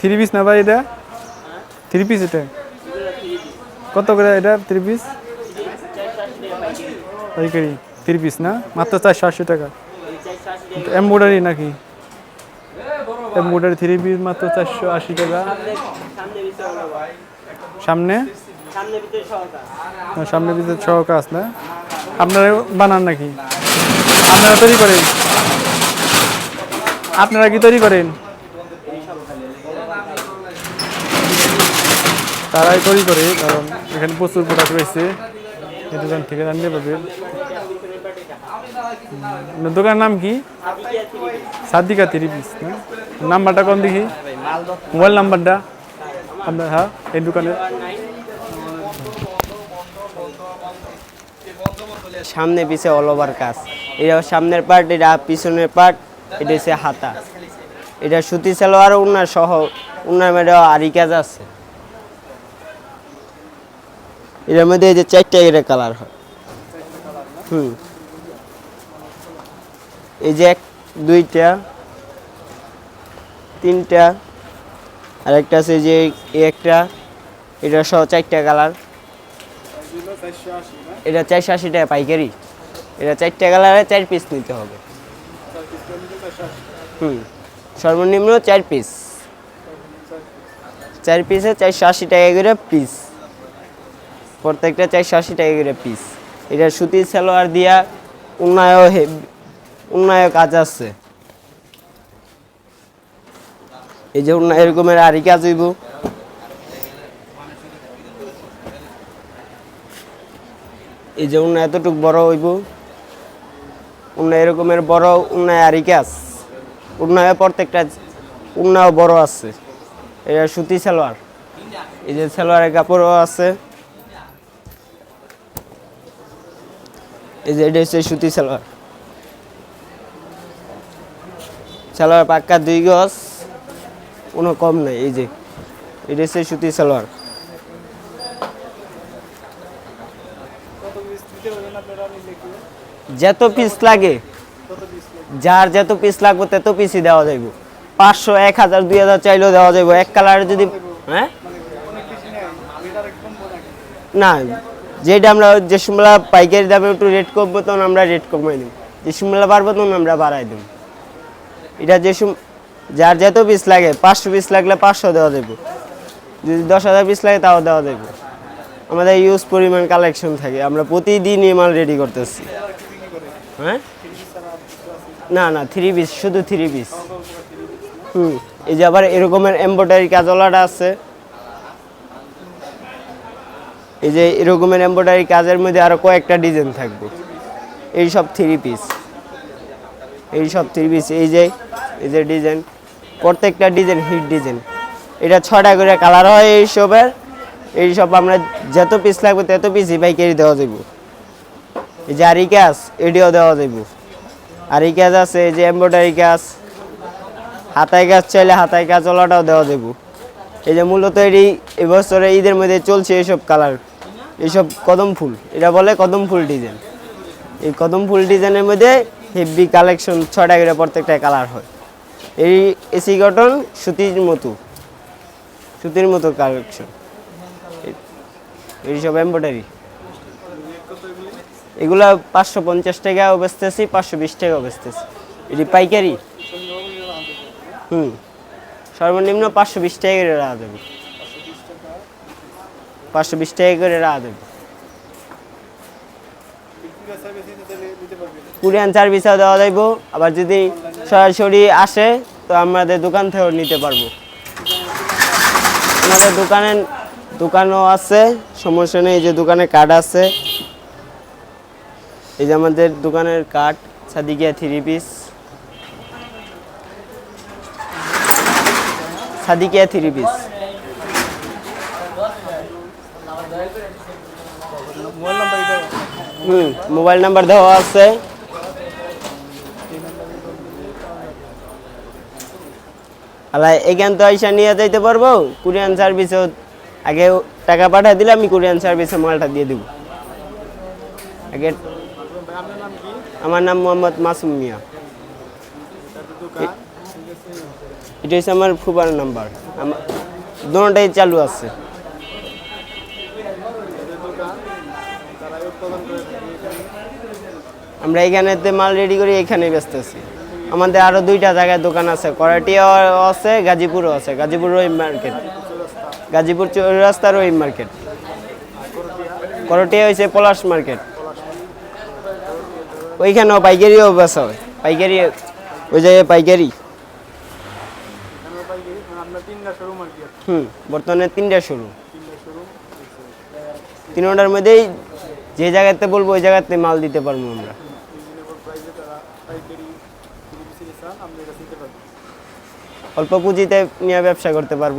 Three piece না ভাই এটা? থ্রি পিস এটা? কত করে এটা থ্রি পিস পাইকারি থ্রি পিস না? মাত্র চারশো আশি টাকা। এমব্রয়ডারি নাকি? এমব্রয়ডারি থ্রি পিস মাত্র চারশো আশি টাকা। সামনে? সামনে ভিতরে ছ কাজ না। আপনারা বানান নাকি? আপনারা তৈরি করেন? আপনারা কি তৈরি করেন? তারাই তৈরি করে, কারণ এখানে প্রচুর প্রোডাক্ট রয়েছে। দোকান থেকে জানতে পারবেন দোকানের নাম কি? সাদিকা থ্রি পিস নাম্বারটা কোন দেখি? মোবাইল নাম্বারটা? আপনার হ্যাঁ এই দোকানের। সামনে পিছে অল ওভার কাজ। এটা সামনের পার্ট এটা পিছনের পার্ট এটা হচ্ছে হাতা। এটা সুতি সালোয়ার উন্নার সহ উন্নার মধ্যে আরি কাজ আছে। এটার মধ্যে এই যে চারটা এটা কালার হয়। হুম। এই যে এক, দুইটা, তিনটা আর একটা আছে যে একটা, এটা সহ চারটা কালার এটা চারশো আশি টাকা পাইকারি। এটা চারটে কালারে চার পিস নিতে হবে। হুম। সর্বনিম্ন চার পিস চার পিসে চারশো আশি টাকা করে পিস প্রত্যেকটা চারশো আশি টাকা করে পিস এটা সুতির সালোয়ার দিয়া উন্নয় উন্নয় কাজ আছে। এই যে উন্নয় এরকমের আরি কাজ হইব। এই যে উন্নয় এতটুক বড় হইব। উন্না এরকমের বড়, উন্নয় আরি কাজ। উন্নয় প্রত্যেকটা উন্নাও বড় আছে। এটা সুতি সালোয়ার। এই যে সালোয়ারের কাপড়ও আছে। এই যে, এটা হচ্ছে সুতি সালোয়ার। সালোয়ার পাক্কা দুই গজ, কোনো কম নাই, এই যে। এটা হচ্ছে সুতি সালোয়ার। যত পিস লাগে, যার যত পিস লাগবে, তত পিসই দেওয়া যাইব। পাঁচশো, এক হাজার, দুই হাজার চাইলেও দেওয়া যাইব। এক কালারে যদি হ্যাঁ? না যেটা আমরা যে সময় পাইকারি দামে একটু রেট কমবো, তখন আমরা রেট কমাই দেব। যে সময় পারব তখন আমরা বাড়াই দেব। এটা যে যার যত পিস লাগে, পাঁচশো পিস লাগলে পাঁচশো দেওয়া যাবে যদি দশ হাজার পিস লাগে, তাও দেওয়া যাবে আমাদের ইউজ পরিমাণ কালেকশন থাকে। আমরা প্রতিদিনই মাল রেডি করতেছি। হ্যাঁ? না না থ্রি পিস শুধু থ্রি পিস হুম, এই যে আবার এরকমের এম্ব্রয়ডারি কাজওয়ালাটা আছে। এই যে এরকমের এম্ব্রয়ডারি কাজের মধ্যে আরও কয়েকটা ডিজাইন থাকবে। এই সব থ্রি পিস এই সব থ্রি পিস এই যে এই যে ডিজাইন প্রত্যেকটা ডিজাইন হিট ডিজাইন এটা ছটা করে কালার হয় এই সবের। এই সব আমরা যত পিস লাগবে তত পিসই পাইকারি দেওয়া যাবে এই যে আরি কাজ, এটিও দেওয়া যাবে আরি কাজ আছে, এই যে এম্ব্রয়ডারি কাজ। হাতায় কাজ চাইলে হাতায় কাজ ওলাটাও দেওয়া যাবে এই যে মূলত এটি এবছরে ঈদের মধ্যে চলছে এইসব কালার এইসব কদম ফুল, এটা বলে কদম ফুল ডিজাইন। এই কদম ফুল ডিজাইনের মধ্যে হেভি কালেকশন ছটা করে প্রত্যেকটা কালার হয়। এই এসি কটন সুতির মতো সুতির মতো কালেকশন। এইসব এম্ব্রয়ডারি এগুলা পাঁচশো পঞ্চাশ টাকা বেচতেছি, পাঁচশো বিশ টাকা বেচতেছি। এটি পাইকারি? হুম। সর্বনিম্ন পাঁচশো বিশ টাকা রাখা দেবে পাঁচশো বিশ টাকা করে রাখা দেবে। কুরিয়ান সার্ভিসও দেওয়া যাইব, আবার যদি সরাসরি আসে, তো আমাদের দোকান থেকেও নিতে পারব। আমাদের দোকানে, দোকানও আছে, সমস্যা নেই যে দোকানে কার্ড আছে। এই যে আমাদের দোকানের card Sadikia three piece Sadikia three piece হুম, মোবাইল নাম্বার দেওয়া আছে। আলা এখান তো আইসা নিয়ে যাইতে পারব। কুরিয়ান সার্ভিসও আগে টাকা পাঠিয়ে দিলে আমি কুরিয়ান সার্ভিসে মালটা দিয়ে দেবো। আগে আমার নাম মোহাম্মদ মাসুম মিয়া। এটা হচ্ছে আমার ফুবার নাম্বার। আমার দুটাই চালু আছে। আমরা এখানেতে মাল রেডি করি এখানে ব্যস্ত আছি আমাদের আরও দুইটা জায়গায় দোকান আছে করাটিয়া আছে গাজীপুরও আছে। গাজীপুর রহিম মার্কেট। গাজীপুর চৌরাস্তা রহিম মার্কেট। করটিয়া হয়েছে পলাশ মার্কেট। ওইখানেও পাইকারিও বেচা হয়। পাইকারি ওই জায়গায় পাইকারি। হুম বর্তমানে তিনটা শুরু তিনটার মধ্যেই যে জায়গাতে বলব, ওই জায়গাতে মাল দিতে পারব আমরা। অল্প পুঁজিতে নিয়ে ব্যবসা করতে পারব।